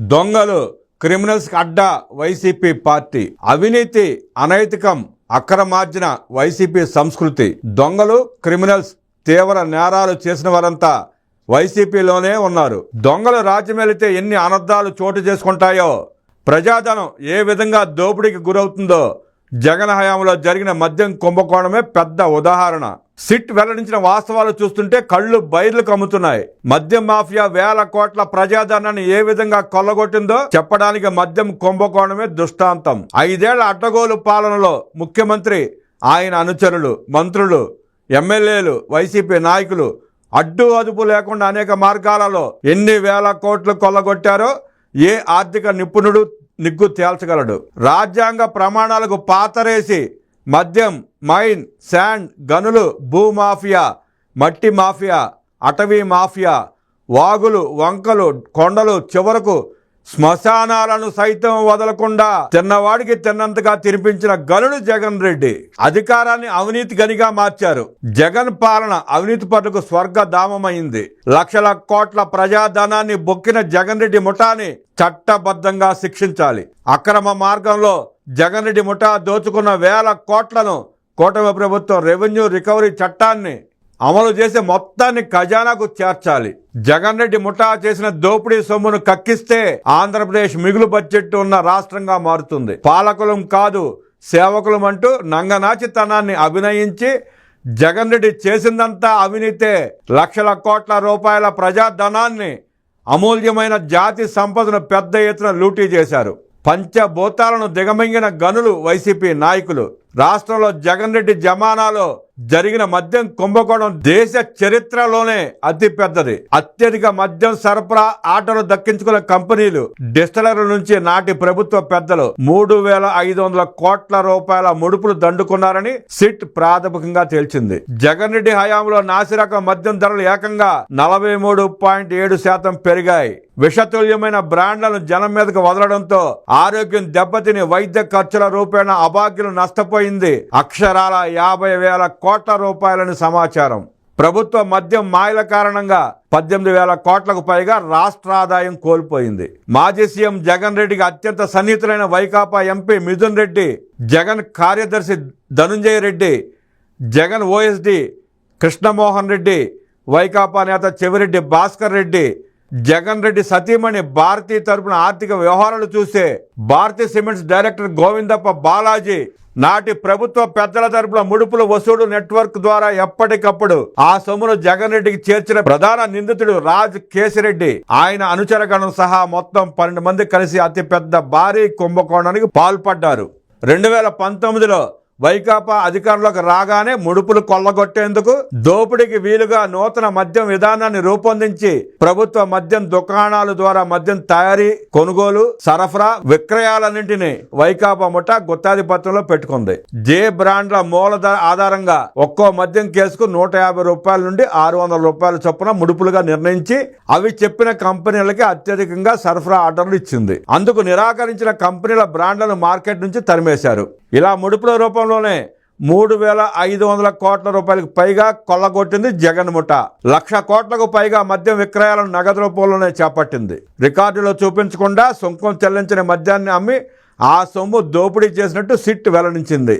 దొంగలు క్రిమినల్స్ అడ్డా YCP party. అవినీతి అనైతికం అక్రమార్జన YCP సంస్కృతి. దొంగలు క్రిమినల్స్ తీవ్ర నేరాలు చేసిన వారంతా వైసీపీలోనే ఉన్నారు. దొంగలు రాజ్యమేలితే ఎన్ని అనర్థాలు చోటు చేసుకుంటాయో ప్రజాధనం ఏ విధంగా దోపిడీకి గురవుతుందో జగన్ హయాంలో జరిగిన మద్యం కుంభకోణమే పెద్ద ఉదాహరణ. సిట్ వెల్లడించిన వాస్తవాలు చూస్తుంటే కళ్ళు బయర్లు కమ్ముతున్నాయి. మద్యం మాఫియా వేల కోట్ల ప్రజాధనాన్ని ఏ విధంగా కొల్లగొట్టిందో చెప్పడానికి మద్యం కుంభకోణమే దృష్టాంతం. ఐదేళ్ళ అడ్డగోలు పాలనలో ముఖ్యమంత్రి ఆయన అనుచరులు మంత్రులు ఎమ్మెల్యేలు వైసీపీ నాయకులు అడ్డు అదుపు లేకుండా అనేక మార్గాలలో ఎన్ని వేల కోట్లు కొల్లగొట్టారో ఏ ఆర్థిక నిపుణుడు నిగ్గు తేల్చగలడు. రాజ్యాంగ ప్రమాణాలకు పాతరేసి మద్యం మైన్ శాండ్ గనులు భూమాఫియా మట్టి మాఫియా అటవీ మాఫియా వాగులు వంకలు కొండలు చివరకు శ్మశానాలను సైతం వదలకుండా తిన్నవాడికి తిన్నంతగా తినిపించిన గనుడు జగన్ రెడ్డి అధికారాన్ని అవినీతి గనిగా మార్చారు. జగన్ పాలన అవినీతి పరులకు స్వర్గధామమైంది. లక్షల కోట్ల ప్రజాధనాన్ని బొక్కిన జగన్ రెడ్డి ముఠాని చట్టబద్ధంగా శిక్షించాలి. అక్రమ మార్గంలో జగన్ రెడ్డి ముఠా దోచుకున్న వేల కోట్లను కూటమి ప్రభుత్వం రెవెన్యూ రికవరీ చట్టాన్ని అమలు చేసే మొత్తాన్ని ఖజానాకు చేర్చాలి. జగన్ రెడ్డి ముఠా చేసిన దోపిడీ సొమ్మును కక్కిస్తే ఆంధ్రప్రదేశ్ మిగులు బడ్జెట్ ఉన్న రాష్ట్రంగా మారుతుంది. పాలకులం కాదు సేవకులం అంటూ నంగనాచితనాన్ని అభినయించి జగన్ రెడ్డి చేసిందంతా అవినీతే లక్షల కోట్ల రూపాయల ప్రజాధనాన్ని అమూల్యమైన జాతి సంపదను పెద్ద ఎత్తున లూటీ చేశారు. పంచభూతాలను దిగమింగిన గనులు వైసీపీ నాయకులు. రాష్ట్రంలో జగన్ రెడ్డి జమానాలో జరిగిన మద్యం కుంభకోణం దేశ చరిత్రలోనే అతి పెద్దది అత్యధిక మద్యం సరఫరా ఆటలు దక్కించుకున్న కంపెనీలు డిస్టలర్ల నుంచి నాటి ప్రభుత్వ పెద్దలు మూడు వేల ఐదు వందల కోట్ల రూపాయల ముడుపులు దండుకున్నారని సిట్ ప్రాథమికంగా తేల్చింది. జగన్ రెడ్డి హయాంలో నాసిరకం మద్యం ధరలు ఏకంగా నలభై మూడు పాయింట్ ఏడు శాతం పెరిగాయి. విషతుల్యమైన బ్రాండ్లను జనం మీదకు వదలడంతో ఆరోగ్యం దెబ్బతిని వైద్య ఖర్చుల రూపేణ అభాగ్యులు పడిపోయింది అక్షరాల యాభై వేల కోట్ల రూపాయలని సమాచారం. ప్రభుత్వ మద్యం మాయల కారణంగా పద్దెనిమిది వేల కోట్లకు పైగా రాష్ట్ర ఆదాయం కోల్పోయింది. మాజీ సీఎం జగన్ రెడ్డికి అత్యంత సన్నిహితులైన వైకాపా ఎంపీ మిథున్ రెడ్డి జగన్ కార్యదర్శి ధనుంజయ రెడ్డి జగన్ ఓఎస్డి కృష్ణమోహన్ రెడ్డి వైకాపా నేత చెవిరెడ్డి భాస్కర్ రెడ్డి జగన్ రెడ్డి సతీమణి భారతీ తరపున ఆర్థిక వ్యవహారాలు చూస్తే భారతీ సిమెంట్స్ డైరెక్టర్ గోవిందప్ప బాలాజీ నాటి ప్రభుత్వ పెద్దల తరపున ముడుపుల వసూలు నెట్వర్క్ ద్వారా ఎప్పటికప్పుడు ఆ సొమ్మును జగన్ రెడ్డికి చేర్చిన ప్రధాన నిందితుడు రాజ్ కేసిరెడ్డి. ఆయన అనుచరగణం సహా మొత్తం పన్నెండు మంది కలిసి అతిపెద్ద భారీ కుంభకోణానికి పాల్పడ్డారు. రెండు వేల పంతొమ్మిదిలో వైకాపా అధికారంలోకి రాగానే ముడుపులు కొల్లగొట్టేందుకు దోపిడీకి వీలుగా నూతన మద్యం విధానాన్ని రూపొందించి ప్రభుత్వ మద్యం దుకాణాల ద్వారా మద్యం తయారీ కొనుగోలు సరఫరా విక్రయాలన్నింటినీ వైకాపా ముఠా గుత్తాధిపత్యంలో పెట్టుకుంది. జే బ్రాండ్ల మూల ఆధారంగా ఒక్కో మద్యం కేసుకు నూట యాభై రూపాయల నుండి ఆరు వందల రూపాయల చొప్పున ముడుపులుగా నిర్ణయించి అవి చెప్పిన కంపెనీలకి అత్యధికంగా సరఫరా ఆర్డర్లు ఇచ్చింది. అందుకు నిరాకరించిన కంపెనీల బ్రాండ్లను మార్కెట్ నుంచి తరిమేశారు. ఇలా ముడుపుల రూపంలోనే మూడు వేల ఐదు వందల కోట్ల రూపాయలకు పైగా కొల్లగొట్టింది జగన్ ముఠ. లక్ష కోట్లకు పైగా మద్యం విక్రయాలను నగదు రూపంలోనే చేపట్టింది. రికార్డులో చూపించకుండా సుంకం చెల్లించిన మద్యాన్ని అమ్మి ఆ సొమ్ము దోపిడీ చేసినట్టు సిట్ వెల్లడించింది.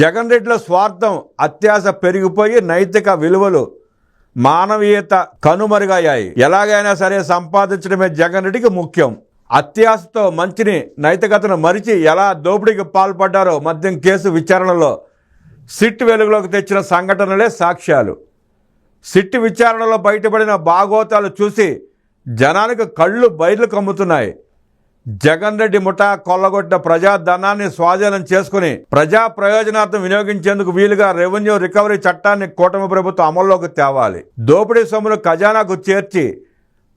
జగన్ రెడ్డిల స్వార్థం అత్యాశ పెరిగిపోయి నైతిక విలువలు మానవీయత కనుమరుగయ్యాయి. ఎలాగైనా సరే సంపాదించడమే జగన్ రెడ్డికి ముఖ్యం. అత్యాశతో మంచిని నైతికతను మరిచి ఎలా దోపిడీకి పాల్పడ్డారో మద్యం కేసు విచారణలో సిట్ వెలుగులోకి తెచ్చిన సంఘటనలే సాక్ష్యాలు. సిట్ విచారణలో బయటపడిన బాగోతాలు చూసి జనానికి కళ్ళు బయర్లు కమ్ముతున్నాయి. జగన్ రెడ్డి ముఠా కొల్లగొట్టిన ప్రజాధనాన్ని స్వాధీనం చేసుకుని ప్రజా ప్రయోజనార్థం వినియోగించేందుకు వీలుగా రెవెన్యూ రికవరీ చట్టాన్ని కూటమి ప్రభుత్వం అమల్లోకి తేవాలి. దోపిడీ సొమ్మును ఖజానాకు చేర్చి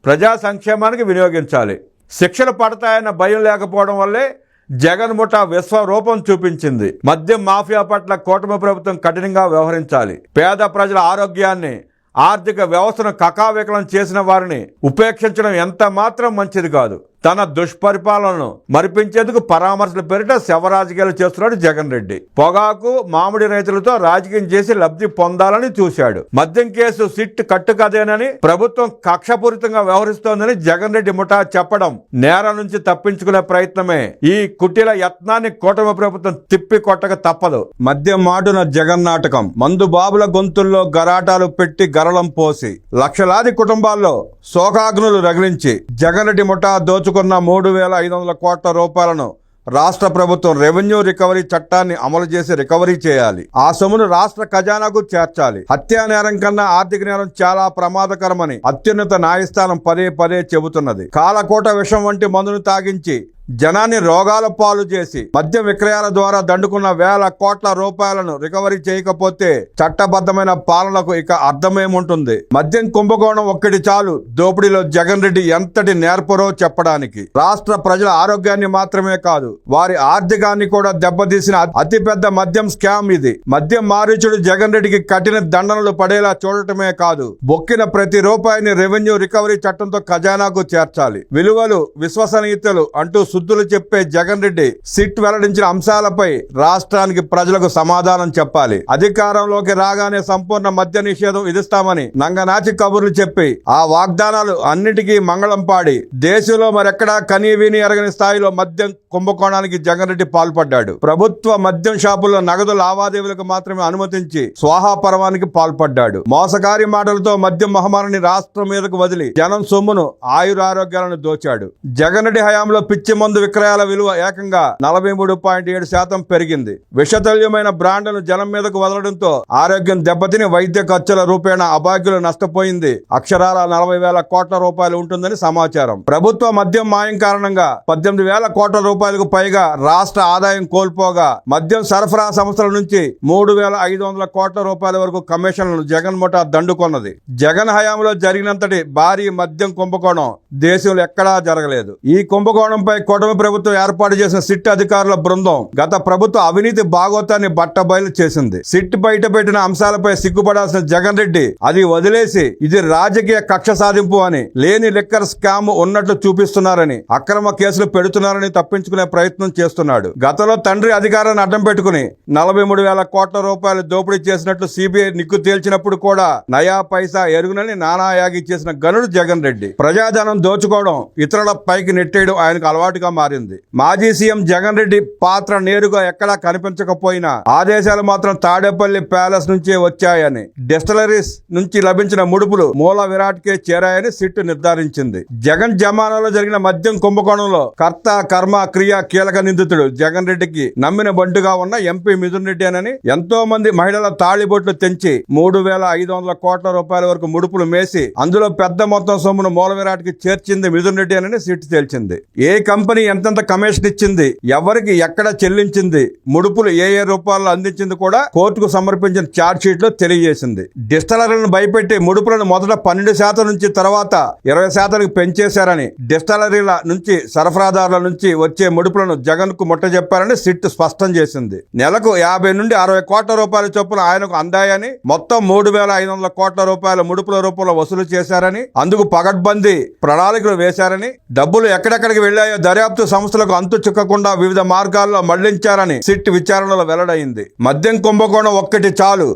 ప్రజా సంక్షేమానికి వినియోగించాలి. శిక్షలు పడతాయన్న భయం లేకపోవడం వల్లే జగన్ ముఠా విశ్వరూపం చూపించింది. మద్యం మాఫియా పట్ల కూటమి ప్రభుత్వం కఠినంగా వ్యవహరించాలి. పేద ప్రజల ఆరోగ్యాన్ని ఆర్థిక వ్యవస్థను కకావికలం చేసిన వారిని ఉపేక్షించడం ఎంత మాత్రం మంచిది కాదు. తన దుష్పరిపాలనను మరిపించేందుకు పరామర్శల పేరిట శవరాజకీయాలు చేస్తున్నాడు జగన్ రెడ్డి. పొగాకు మామిడి రైతులతో రాజకీయం చేసి లబ్ధి పొందాలని చూశాడు. మద్యం కేసు సిట్ కట్టుకదేనని ప్రభుత్వం కక్షపూరితంగా వ్యవహరిస్తోందని జగన్ రెడ్డి ముఠా చెప్పడం నేరం నుంచి తప్పించుకునే ప్రయత్నమే. ఈ కుటీల యత్నాన్ని కూటమి ప్రభుత్వం తిప్పి కొట్టక తప్పదు. మద్యం మాటున జగన్ నాటకం. మందు బాబుల గొంతుల్లో గరాటాలు పెట్టి గరళం పోసి లక్షలాది కుటుంబాల్లో శోకాగ్నులు రగిలించి జగన్ రెడ్డి ముఠా దోచుకున్న మూడు వేల ఐదు వందల కోట్ల రూపాయలను రాష్ట్ర ప్రభుత్వం రెవెన్యూ రికవరీ చట్టాన్ని అమలు చేసి రికవరీ చేయాలి. ఆ సొమ్మును రాష్ట్ర ఖజానాకు చేర్చాలి. హత్యా నేరం కన్నా ఆర్థిక నేరం చాలా ప్రమాదకరమని అత్యున్నత న్యాయస్థానం పదే పదే చెబుతున్నది. కాలకోట విషం వంటి మందును తాగించి జనాన్ని రోగాల పాలు చేసి మద్యం విక్రయాల ద్వారా దండుకున్న వేల కోట్ల రూపాయలను రికవరీ చేయకపోతే చట్టబద్ధమైన పాలనకు ఇక అర్థమేముంటుంది? మద్యం కుంభకోణం ఒక్కటి చాలు దోపిడీలో జగన్ రెడ్డి ఎంతటి నేర్పరో చెప్పడానికి. రాష్ట్ర ప్రజల ఆరోగ్యాన్ని మాత్రమే కాదు వారి ఆర్థికాన్ని కూడా దెబ్బతీసిన అతిపెద్ద మద్యం స్కామ్ ఇది. మద్యం మారీచుడు జగన్ రెడ్డికి కఠిన దండనలు పడేలా చూడటమే కాదు బొక్కిన ప్రతి రూపాయిని రెవెన్యూ రికవరీ చట్టంతో ఖజానాకు చేర్చాలి. విలువలు విశ్వసనీయతలు అంటూ సుద్దులు చెప్పే జగన్ రెడ్డి సిట్ వెల్లడించిన అంశాలపై రాష్ట్రానికి ప్రజలకు సమాధానం చెప్పాలి. అధికారంలోకి రాగానే సంపూర్ణ మద్య నిషేధం విధిస్తామని నంగనాచి కబుర్లు చెప్పి ఆ వాగ్దానాలు అన్నిటికీ మంగళం పాడి దేశంలో మరెక్కడా కనీ విని ఎరగని స్థాయిలో మద్యం కుంభకోణానికి జగన్ రెడ్డి పాల్పడ్డాడు. ప్రభుత్వ మద్యం షాపుల్లో నగదు లావాదేవీలకు మాత్రమే అనుమతించి స్వాహా పర్వానికి పాల్పడ్డాడు. మోసకారి మాటలతో మద్యం మహమ్మారిని రాష్ట్రం మీదకు వదిలి జనం సొమ్మును ఆయురారోగ్యాలను దోచాడు. జగన్ రెడ్డి హయాంలో పిచ్చి మందు విక్రయాల విలువ ఏకంగా నలభై మూడు పాయింట్ ఏడు శాతం పెరిగింది. విషతుల్యమైన బ్రాండ్లను జనం మీదకు వదలడంతో ఆరోగ్యం దెబ్బతిని వైద్య ఖర్చుల రూపేణ అభాగ్యులు నష్టపోయింది. అక్షరాల నలభై వేల కోట్ల రూపాయలు ఉంటుందని సమాచారం. ప్రభుత్వ మద్యం మాయం కారణంగా పద్దెనిమిది వేల కోట్ల రూపాయలకు పైగా రాష్ట్ర ఆదాయం కోల్పోగా మద్యం సరఫరా సంస్థల నుంచి మూడు వేల ఐదు వందల కోట్ల రూపాయల వరకు కమిషన్లను జగన్ ముఠా దండుకొన్నది. జగన్ హయాంలో జరిగినంతటి భారీ మద్యం కుంభకోణం దేశంలో ఎక్కడా జరగలేదు. ఈ కుంభకోణంపై కూటమి ప్రభుత్వం ఏర్పాటు చేసిన సిట్ అధికారుల బృందం గత ప్రభుత్వ అవినీతి భాగోతాన్ని బట్టబయలు చేసింది. సిట్ బయట పెట్టిన అంశాలపై సిగ్గుపడాల్సిన జగన్ రెడ్డి అది వదిలేసి ఇది రాజకీయ కక్ష సాధింపు అని లేని లిక్కర్ స్కామ్ ఉన్నట్లు చూపిస్తున్నారని అక్రమ కేసులు పెడుతున్నారని తప్పించుకునే ప్రయత్నం చేస్తున్నాడు. గతంలో తండ్రి అధికారాన్ని అడ్డం పెట్టుకుని నలభై మూడు వేల కోట్ల రూపాయలు దోపిడీ చేసినట్లు సిబిఐ నిగ్గు తేల్చినప్పుడు కూడా నయా పైసా ఎరుగునని నానాయాగి చేసిన గనుడు జగన్ రెడ్డి. ప్రజాధనం దోచుకోవడం ఇతరుల పైకి నెట్టేయడం ఆయనకు అలవాటు అలవాటుగా మారింది. మాజీ సీఎం జగన్ రెడ్డి పాత్ర నేరుగా ఎక్కడా కనిపించకపోయినా ఆదేశాలు మాత్రం తాడేపల్లి ప్యాలెస్ నుంచే వచ్చాయని డిస్టలరీస్ నుంచి లభించిన ముడుపులు మూల విరాట్ కే చేరాయని సిట్ నిర్ధారించింది. జగన్ జమానాలో జరిగిన మద్యం కుంభకోణంలో కర్త కర్మ క్రియ కీలక నిందితుడు జగన్ రెడ్డికి నమ్మిన బంటుగా ఉన్న ఎంపీ మిథున్ రెడ్డి అని ఎంతో మంది మహిళల తాళిబొట్లు తెంచి మూడు వేల ఐదు వందల కోట్ల రూపాయల వరకు ముడుపులు మేసి అందులో పెద్ద మొత్తం సొమ్మును మూల విరాట్కి చేర్చింది మిథున్ రెడ్డి అని సిట్ తేల్చింది. ఏ కంపెనీ కంపెనీ ఎంతెంత కమిషన్ ఇచ్చింది ఎవరికి ఎక్కడ చెల్లించింది ముడుపులు ఏ ఏ రూపాల్లో అందించింది కూడా కోర్టుకు సమర్పించిన ఛార్జ్లో తెలియజేసింది. డిస్టలరీలను భయపెట్టి ముడుపులను మొదట పన్నెండు శాతం నుంచి తర్వాత ఇరవై శాతానికి పెంచేశారని డిస్టలరీల నుంచి సరఫరాదారుల నుంచి వచ్చే ముడుపులను జగన్కు ముట్టజెప్పారని సిట్ స్పష్టం చేసింది. నెలకు యాభై నుండి అరవై కోట్ల రూపాయల చొప్పున ఆయనకు అందాయని మొత్తం మూడు వేల ఐదు వందల కోట్ల రూపాయల ముడుపుల రూపంలో వసూలు చేశారని అందుకు పగడ్బందీ ప్రణాళికలు వేశారని డబ్బులు ఎక్కడెక్కడికి వెళ్ళాయో దర్యాప్తు దర్యాప్తు సంస్థలకు అంతు చిక్కకుండా వివిధ మార్గాల్లో మళ్ళించారని సిట్ విచారణలో వెల్లడైంది. మద్యం కుంభకోణం ఒక్కటి చాలు.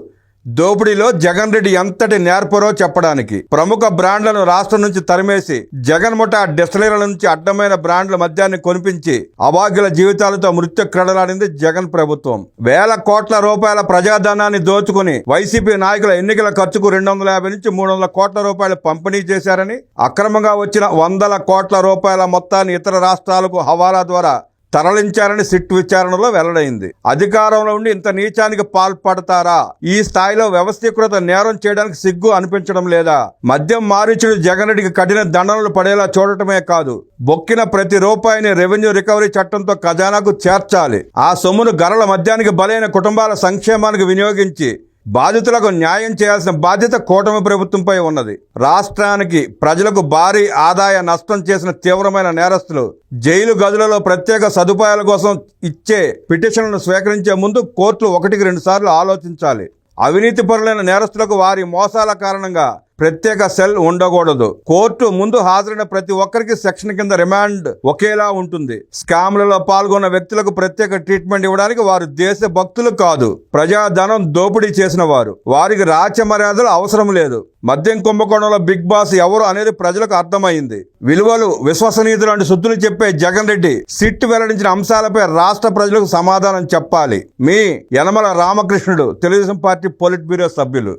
దోపిడీలో జగన్ రెడ్డి ఎంతటి నేర్పరో చెప్పడానికి ప్రముఖ బ్రాండ్లను రాష్ట్రం నుంచి తరిమేసి జగన్ ముఠా డిస్టిలరీల నుంచి అడ్డమైన బ్రాండ్ల మద్యాన్ని కొనిపించి అభాగ్యుల జీవితాలతో మృత్యు క్రడలాడింది జగన్ ప్రభుత్వం. వేల కోట్ల రూపాయల ప్రజాధనాన్ని దోచుకుని వైసీపీ నాయకుల ఎన్నికల ఖర్చుకు రెండు వందల యాభై నుంచి మూడు వందల కోట్ల రూపాయలు పంపిణీ చేశారని అక్రమంగా వచ్చిన వందల కోట్ల రూపాయల మొత్తాన్ని ఇతర రాష్ట్రాలకు హవాలా ద్వారా తరలించారని సిట్ విచారణలో వెల్లడైంది. అధికారంలో ఉండి ఇంత నీచానికి పాల్పడతారా? ఈ స్థాయిలో వ్యవస్థీకృత నేరం చేయడానికి సిగ్గు అనిపించడం లేదా? మద్యం మారీచుడు జగన్ కఠిన దండనలు పడేలా చూడటమే కాదు. బొక్కిన ప్రతి రూపాయిని రెవెన్యూ రికవరీ చట్టంతో ఖజానాకు చేర్చాలి. ఆ సొమ్మును గరల మద్యానికి బలైన కుటుంబాల సంక్షేమానికి వినియోగించి బాధితులకు న్యాయం చేయాల్సిన బాధ్యత కూటమి ప్రభుత్వంపై ఉన్నది. రాష్ట్రానికి ప్రజలకు భారీ ఆదాయ నష్టం చేసిన తీవ్రమైన నేరస్తులు జైలు గదులలో ప్రత్యేక సదుపాయాల కోసం ఇచ్చే పిటిషన్లను స్వీకరించే ముందు కోర్టులు ఒకటికి రెండు సార్లు ఆలోచించాలి. అవినీతి పరులైన నేరస్తులకు వారి మోసాల కారణంగా ప్రత్యేక సెల్ ఉండకూడదు. కోర్టు ముందు హాజరైన ప్రతి ఒక్కరికి సెక్షన్ కింద రిమాండ్ ఒకేలా ఉంటుంది. స్కామ్లలో పాల్గొన్న వ్యక్తులకు ప్రత్యేక ట్రీట్మెంట్ ఇవ్వడానికి వారు దేశ భక్తులు కాదు. ప్రజాధనం దోపిడీ చేసిన వారు. వారికి రాజ్య మర్యాదలు అవసరం లేదు. మద్యం కుంభకోణంలో బిగ్ బాస్ ఎవరు అనేది ప్రజలకు అర్థమైంది. విలువలు విశ్వసనీయతలు లాంటి సుద్దులు చెప్పే జగన్ రెడ్డి సిట్ వెల్లడించిన అంశాలపై రాష్ట్ర ప్రజలకు సమాధానం చెప్పాలి. మీ Yanamala Ramakrishnudu Telugu Desam party politburo సభ్యులు.